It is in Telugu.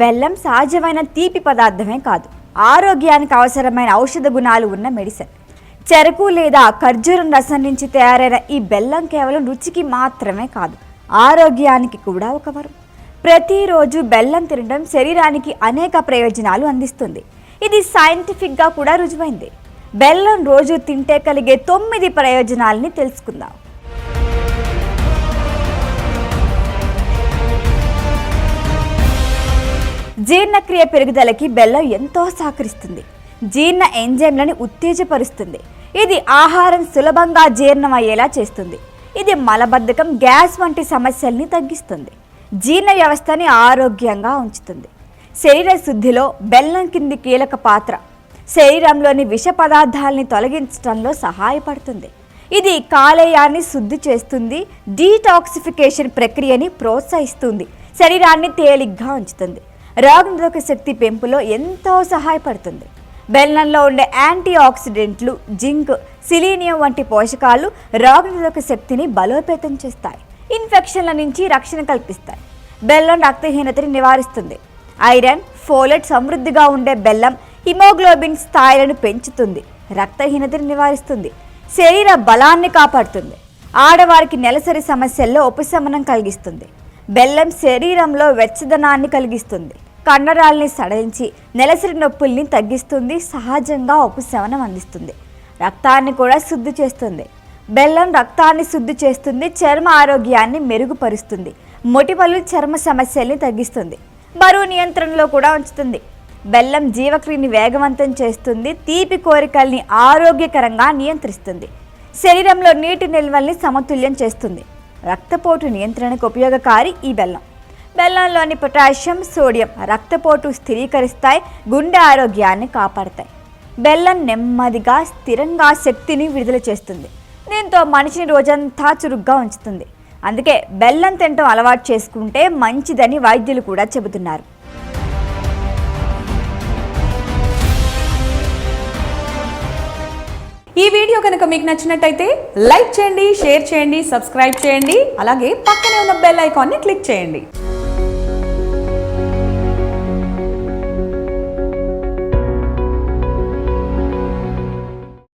బెల్లం సహజమైన తీపి పదార్థమే కాదు ఆరోగ్యానికి అవసరమైన ఔషధ గుణాలు ఉన్న మెడిసిన్. చెరకు లేదా ఖర్జూరం రసం నుంచి తయారైన ఈ బెల్లం కేవలం రుచికి మాత్రమే కాదు ఆరోగ్యానికి కూడా ఒక వరం. ప్రతిరోజు బెల్లం తినడం శరీరానికి అనేక ప్రయోజనాలు అందిస్తుంది. ఇది సైంటిఫిక్గా కూడా రుజువైంది. బెల్లం రోజు తింటే కలిగే తొమ్మిది ప్రయోజనాలని తెలుసుకుందాం. జీర్ణక్రియ పెరుగుదలకి బెల్లం ఎంతో సహకరిస్తుంది. జీర్ణ ఎంజైమ్లను ఉత్తేజపరుస్తుంది. ఇది ఆహారం సులభంగా జీర్ణం అయ్యేలా చేస్తుంది. ఇది మలబద్ధకం గ్యాస్ వంటి సమస్యల్ని తగ్గిస్తుంది. జీర్ణ వ్యవస్థని ఆరోగ్యంగా ఉంచుతుంది. శరీర శుద్ధిలో బెల్లం కింది కీలక పాత్ర. శరీరంలోని విష పదార్థాలని తొలగించడంలో సహాయపడుతుంది. ఇది కాలేయాన్ని శుద్ధి చేస్తుంది డీటాక్సిఫికేషన్ ప్రక్రియని ప్రోత్సహిస్తుంది శరీరాన్ని తేలిగ్గా ఉంచుతుంది. రోగనిరోధక శక్తి పెంపులో ఎంతో సహాయపడుతుంది. బెల్లంలో ఉండే యాంటీ ఆక్సిడెంట్లు జింక్ సిలీనియం వంటి పోషకాలు రోగనిరోధక శక్తిని బలోపేతం చేస్తాయి. ఇన్ఫెక్షన్ల నుంచి రక్షణ కల్పిస్తాయి. బెల్లం రక్తహీనతని నివారిస్తుంది. ఐరన్ ఫోలెట్ సమృద్ధిగా ఉండే బెల్లం హిమోగ్లోబిన్ స్థాయిలను పెంచుతుంది రక్తహీనతని నివారిస్తుంది శరీర బలాన్ని కాపాడుతుంది ఆడవారికి నెలసరి సమస్యల్లో ఉపశమనం కలిగిస్తుంది బెల్లం శరీరంలో వెచ్చదనాన్ని కలిగిస్తుంది. కండరాల్ని సడలించి నెలసరి నొప్పుల్ని తగ్గిస్తుంది సహజంగా ఉపశమనం అందిస్తుంది. రక్తాన్ని కూడా శుద్ధి చేస్తుంది. బెల్లం రక్తాన్ని శుద్ధి చేస్తుంది చర్మ ఆరోగ్యాన్ని మెరుగుపరుస్తుంది. మొటిమలు చర్మ సమస్యల్ని తగ్గిస్తుంది. బరువు నియంత్రణలో కూడా ఉంచుతుంది. బెల్లం జీవక్రియని వేగవంతం చేస్తుంది తీపి కోరికల్ని ఆరోగ్యకరంగా నియంత్రిస్తుంది. శరీరంలో నీటి నిల్వల్ని సమతుల్యం చేస్తుంది. రక్తపోటు నియంత్రణకు ఉపయోగకారి ఈ బెల్లం. బెల్లంలోని పొటాషియం సోడియం రక్తపోటు స్థిరీకరిస్తాయి గుండె ఆరోగ్యాన్ని కాపాడతాయి. బెల్లం నెమ్మదిగా స్థిరంగా శక్తిని విడుదల చేస్తుంది. దీంతో మనిషిని రోజంతా చురుగ్గా ఉంచుతుంది. అందుకే బెల్లం తినటం అలవాటు చేసుకుంటే మంచిదని వైద్యులు కూడా చెబుతున్నారు. ఈ వీడియో కనుక మీకు నచ్చినట్టయితే లైక్ చేయండి షేర్ చేయండి సబ్స్క్రైబ్ చేయండి. అలాగే పక్కనే ఉన్న బెల్ ఐకాన్ని క్లిక్ చేయండి.